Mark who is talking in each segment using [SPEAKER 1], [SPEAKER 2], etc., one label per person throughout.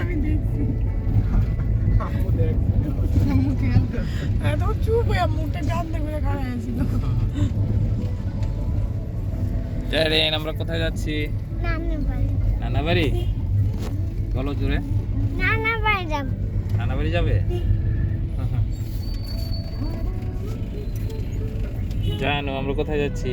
[SPEAKER 1] আমি দেখছি চুপ হয়ে মুখটা গান্ধে করে খাড়া
[SPEAKER 2] আমরা কোথায় যাচ্ছি?
[SPEAKER 3] নানা বাড়ি
[SPEAKER 2] নানা বাড়ি বলো জোরে।
[SPEAKER 3] নানা বাড়ি যাব।
[SPEAKER 2] নানা বাড়ি যাবে? জানো আমরা কোথায় যাচ্ছি?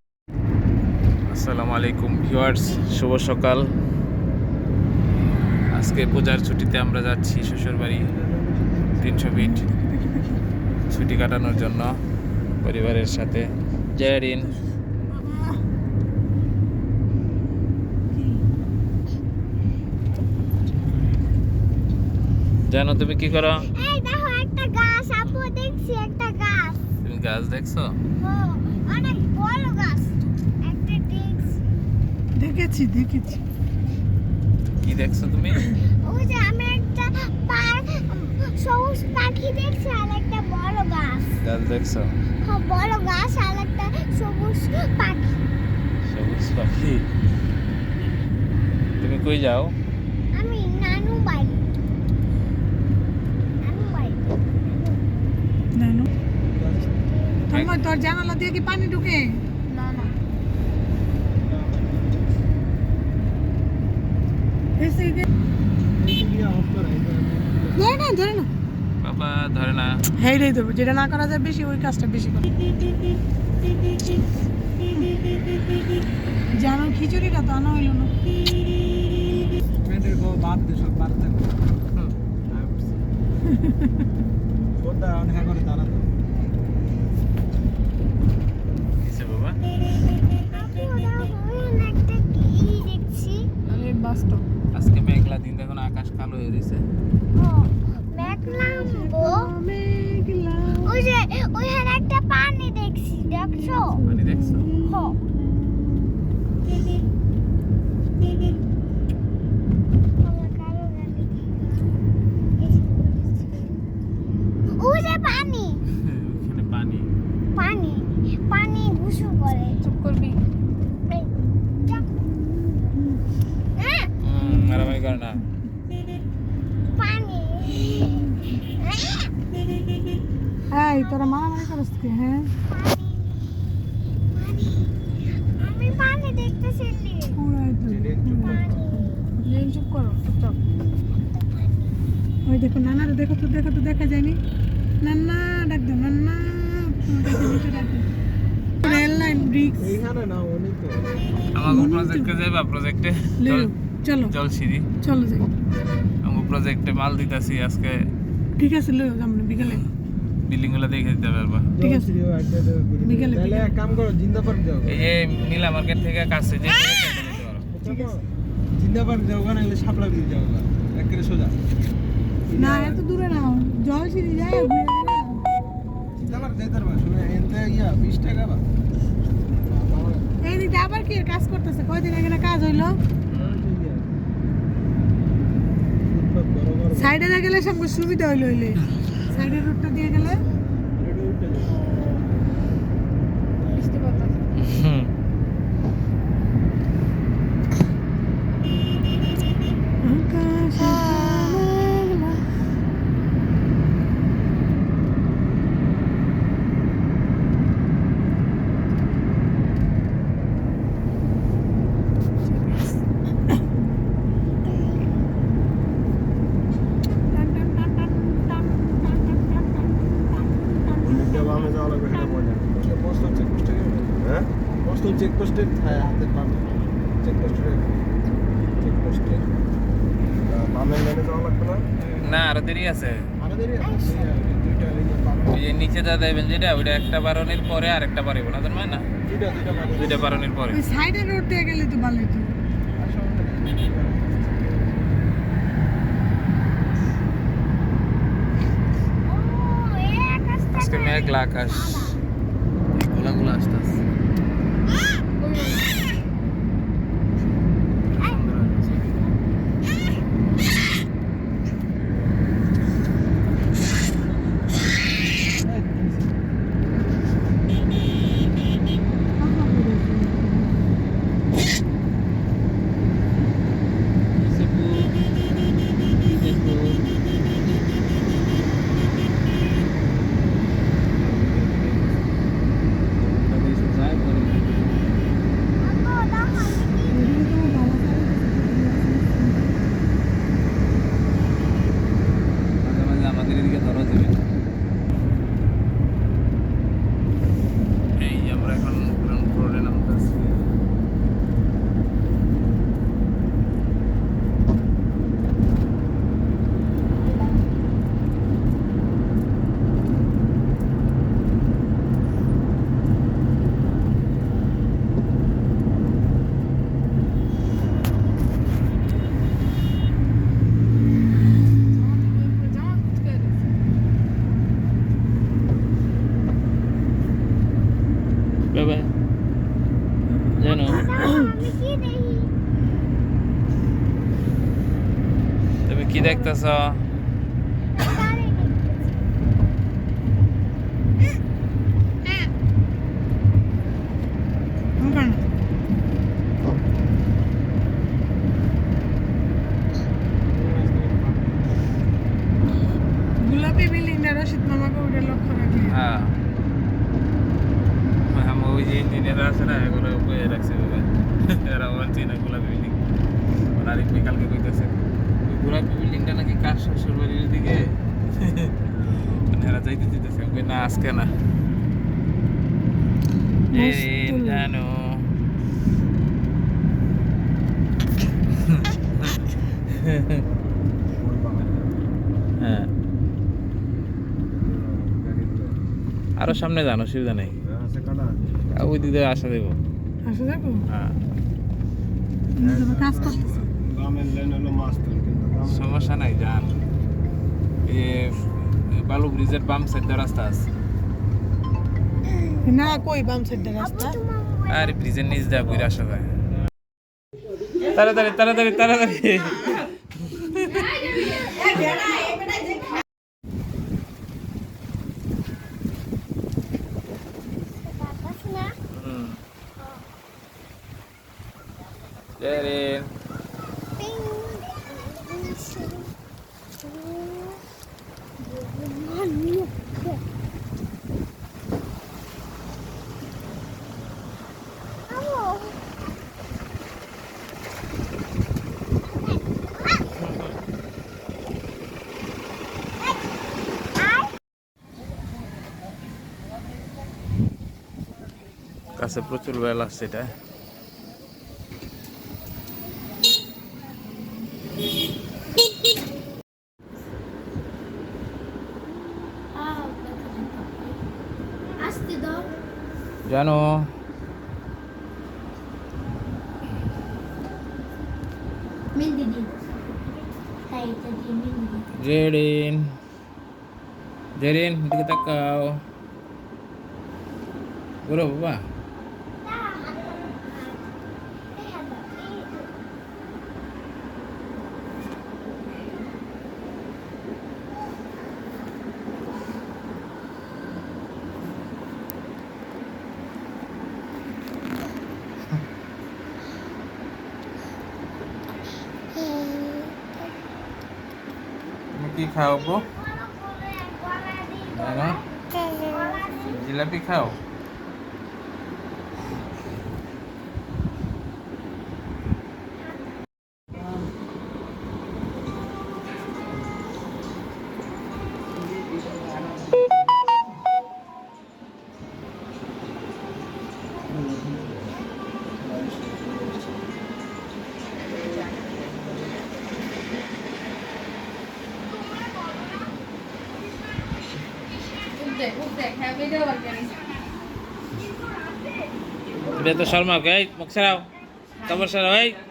[SPEAKER 2] আসসালামু আলাইকুম ভিউয়ার্স শুভ সকাল। আজকে পূজার ছুটিতে আমরা যাচ্ছি শ্বশুর বাড়ি তিনশো ফিট ছুটি কাটানোর জন্য পরিবারের সাথে। জয়রিন জানো তুমি কি করো?
[SPEAKER 3] গাছ দেখছি অনেক বড় গাছ। দেখেছি
[SPEAKER 1] দেখেছি।
[SPEAKER 2] কি দেখছ তুমি?
[SPEAKER 3] ওই যে আমি একটা পা- সবুজ পাখি দেখছি আর একটা বড় গাছ।
[SPEAKER 2] গাছ দেখছ?
[SPEAKER 3] হ, বড় গাছ আর একটা সবুজ পাখি।
[SPEAKER 2] সবুজ পাখি? তুমি কই যাও?
[SPEAKER 3] আমি নানু বাড়ি। নানু বাড়ি।
[SPEAKER 1] নানু। তন্ময় তোর জানালা দিয়ে কি পানি ঢুকে
[SPEAKER 3] না না
[SPEAKER 1] এসে গে- ধরে না ধরে না।
[SPEAKER 2] বাবা ধরে না।
[SPEAKER 1] হ্যাঁ রে ধরবো। যেটা না করা যায় বেশি ওই কাজটা বেশি করে। জানো খিচুড়িটা তো আনা হইল না।
[SPEAKER 2] কিসে বাবা।
[SPEAKER 3] আপু ওরা একটা কি দেখছি?
[SPEAKER 1] আরে বাস্তব
[SPEAKER 2] আজকে মেঘলা দিন দেখুন আকাশ কালো হয়ে রয়েছে।
[SPEAKER 3] একটা পানি দেখছি দেখছ?
[SPEAKER 2] পানি দেখছ?
[SPEAKER 3] পানি।
[SPEAKER 2] পানি।
[SPEAKER 3] পানি পানি করে।
[SPEAKER 1] চুপ করবি
[SPEAKER 3] এই, যাক। হ্যাঁ,
[SPEAKER 2] হুম মারামারি করে না।
[SPEAKER 3] পানি হ্যাঁ,
[SPEAKER 1] এই তোরা মারামারি করিস কি হ্যাঁ?
[SPEAKER 3] পানি আমি পানি দেখতেছি
[SPEAKER 1] লেন চুপ করো চুপচাপ। ওই দেখো নানারে দেখো তো দেখো তো দেখা যায়নি। নান্না ডাক দাও নান্না রেল লাইন ব্রিক্স।
[SPEAKER 2] আমাকে প্রজেক্টে যাইবা প্রজেক্টে?
[SPEAKER 1] লেও। চলো।
[SPEAKER 2] জল সিঁড়ি
[SPEAKER 1] চলো যাই।
[SPEAKER 2] আমাকে প্রজেক্টে মাল দিতেছি আজকে
[SPEAKER 1] ঠিক আছে লইও আমরা বিকালে।
[SPEAKER 2] বিল্ডিংগুলো দেখে দিতে পারবা।
[SPEAKER 1] ঠিক আছে। বিকেলে
[SPEAKER 4] তাহলে এক কাম করো জিন্দাপাড় যাও।
[SPEAKER 2] এই যে নীলা মার্কেট থেকে কাছে যে
[SPEAKER 1] ঠিক আছে।
[SPEAKER 4] জিন্দাপাড় যাও ওখানে গেলে সাপলা দিয়ে যাও একেবারে সোজা।
[SPEAKER 1] না এত দূরে না। জল সিঁড়ি যায় ঘুরে গেলে
[SPEAKER 4] জিন্দাপাড় যাইতে পারবা শুনে এনতে ইয়া বিশ টাকা বা।
[SPEAKER 1] এই দিকে আবার কি কাজ করতেছে? কয়দিন আগে না কাজ হইল? সাইডে গেলে সব সুবিধা হইল হইলে। সাইডের রুটটা দিয়ে গেলে টান।
[SPEAKER 4] পোস্টাল চেকপোস্টে হ্যাঁ? পোস্টাল চেকপোস্টে হাতের বামে। চেকপোস্টে চেকপোস্টে বামের লাইনে যাওয়া লাগবে না?
[SPEAKER 2] না আরও দেরি আছে।
[SPEAKER 4] আরও দেরি আছে? দুইটা
[SPEAKER 2] যে নিচে যা দেবেন যেটা ওইটা একটা বারণের পরে আর একটা পারিব না তোর না
[SPEAKER 4] দুইটা দুইটা
[SPEAKER 2] বারণের পরে।
[SPEAKER 1] সাইডে রোড দিয়ে গেলে তো ভালো হতো
[SPEAKER 3] ও এই আকাশটা
[SPEAKER 2] আজকে মেঘলা আকাশ গোলা গোলা আসতেছে
[SPEAKER 3] আম্মু দাও আমি কি
[SPEAKER 2] মাঝে মাঝে আমাদের এদিকে ধরো দেবে এই যে আমরা এখন গ্রাউন্ড ফ্লোরে নামতেছি বাবা জানো
[SPEAKER 3] দাও আমি কি দেখি
[SPEAKER 2] তুমি কি দেখতেছ?
[SPEAKER 1] গোলাপি বিল্ডিংটা রশিদ মামাকে ওটা লক্ষ্য রাখলে।
[SPEAKER 2] হ্যাঁ। আমি গোলাপি বিল্ডিংটা নাকি কার শ্বশুর বাড়ির দিকে? মানে এরা যাইতে দিতেছে না আজকে না। জানো হ্যাঁ। আরও সামনে যান অসুবিধা নেই। ওই দিকে আসা দেবো
[SPEAKER 1] আসে যাব
[SPEAKER 2] হ্যাঁ।
[SPEAKER 1] কাজ করতেছি।
[SPEAKER 4] গ্রামের লেন হলো মাছ তোল কিন্তু গ্রামের-
[SPEAKER 2] সমস্যা নাই যান। বালু ব্রিজের বাম সাইডে রাস্তা আছে।
[SPEAKER 1] না কই বাম সাইডটা রাস্তা?
[SPEAKER 2] আর ব্রিজের নিচ দিয়ে ঘুরে আসা যায় তাড়াতাড়ি তাড়াতাড়ি তাড়াতাড়ি। কাছে প্রচুর বেল আসছে এটা জানো
[SPEAKER 3] মেহেন্দি দিন হ্যাঁ এটা দিয়ে মেহেন্দি দিন
[SPEAKER 2] জেরিন কি খাওয়াবো জিলাপি খাও?
[SPEAKER 4] બે તો શર્મા ગઈ મક્ષરાવ કમર સર હોય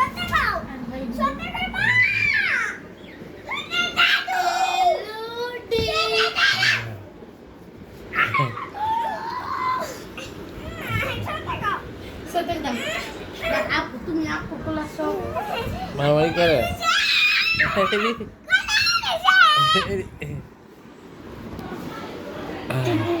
[SPEAKER 4] పోతుంది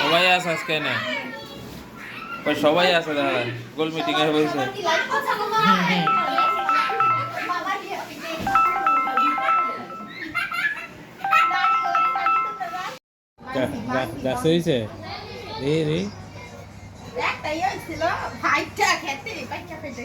[SPEAKER 2] সবাই আছে আজকে না। সবাই আছে দাদা গোল মিটিং এ বসে। গাছ রে
[SPEAKER 5] ভাইটা খেতে খেতে